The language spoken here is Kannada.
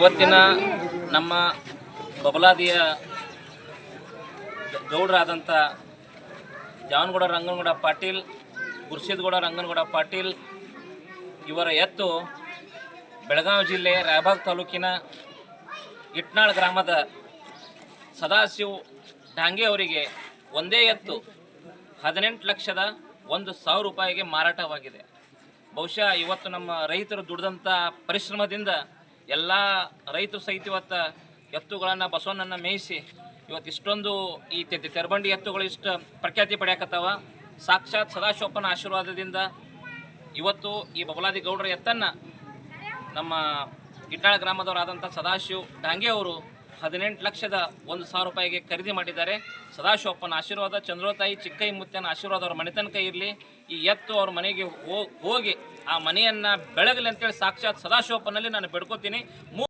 ಇವತ್ತಿನ ನಮ್ಮ ಬಬಲಾದಿಯ ಗೌಡರಾದಂಥ ಜಾವನಗೌಡ, ರಂಗನಗೌಡ ಪಾಟೀಲ್, ಗುರ್ಸಿದ್ಗೌಡ, ರಂಗನಗೌಡ ಪಾಟೀಲ್ ಇವರ ಎತ್ತು ಬೆಳಗಾವಿ ಜಿಲ್ಲೆ ರಾಯಬಾಗ್ ತಾಲೂಕಿನ ಇಟ್ನಾಳ್ ಗ್ರಾಮದ ಸದಾಶಿವ್ ಡಾಂಗೆ ಅವರಿಗೆ ಒಂದೇ ಎತ್ತು ಹದಿನೆಂಟು ಲಕ್ಷದ ಒಂದು ಸಾವಿರ ರೂಪಾಯಿಗೆ ಮಾರಾಟವಾಗಿದೆ. ಬಹುಶಃ ಇವತ್ತು ನಮ್ಮ ರೈತರು ದುಡಿದಂಥ ಪರಿಶ್ರಮದಿಂದ ಎಲ್ಲ ರೈತರು ಸಹಿತ ಇವತ್ತು ಎತ್ತುಗಳನ್ನು ಬಸವನನ್ನು ಮೇಯಿಸಿ ಇವತ್ತು ಇಷ್ಟೊಂದು ಈ ತೆರಬಂಡಿ ಎತ್ತುಗಳು ಇಷ್ಟು ಪ್ರಖ್ಯಾತಿ ಪಡೆಯಕತ್ತಾವ. ಸಾಕ್ಷಾತ್ ಸದಾಶಿವಪ್ಪನ ಆಶೀರ್ವಾದದಿಂದ ಇವತ್ತು ಈ ಬಬಲಾದಿ ಗೌಡರ ಎತ್ತನ್ನು ನಮ್ಮ ಗಿಡ್ಡಾಳ ಗ್ರಾಮದವರಾದಂಥ ಸದಾಶಿವ್ ಡಾಂಗೆ ಅವರು ಹದಿನೆಂಟು ಲಕ್ಷದ ಒಂದು ಸಾವಿರ ರೂಪಾಯಿಗೆ ಖರೀದಿ ಮಾಡಿದ್ದಾರೆ. ಸದಾಶಿವಪ್ಪನ ಆಶೀರ್ವಾದ, ಚಂದ್ರೋತಾಯಿ ಚಿಕ್ಕೈ ಮುತ್ತನ ಆಶೀರ್ವಾದ ಅವರ ಮನೆತನಕ ಇರಲಿ. ಈ ಎತ್ತು ಅವ್ರ ಮನೆಗೆ ಹೋಗಿ ಆ ಮನೆಯನ್ನು ಬೆಳಗಲಿ ಅಂತೇಳಿ ಸಾಕ್ಷಾತ್ ಸದಾಶಿವಪ್ಪನಲ್ಲಿ ನಾನು ಬೇಡ್ಕೋತೀನಿ.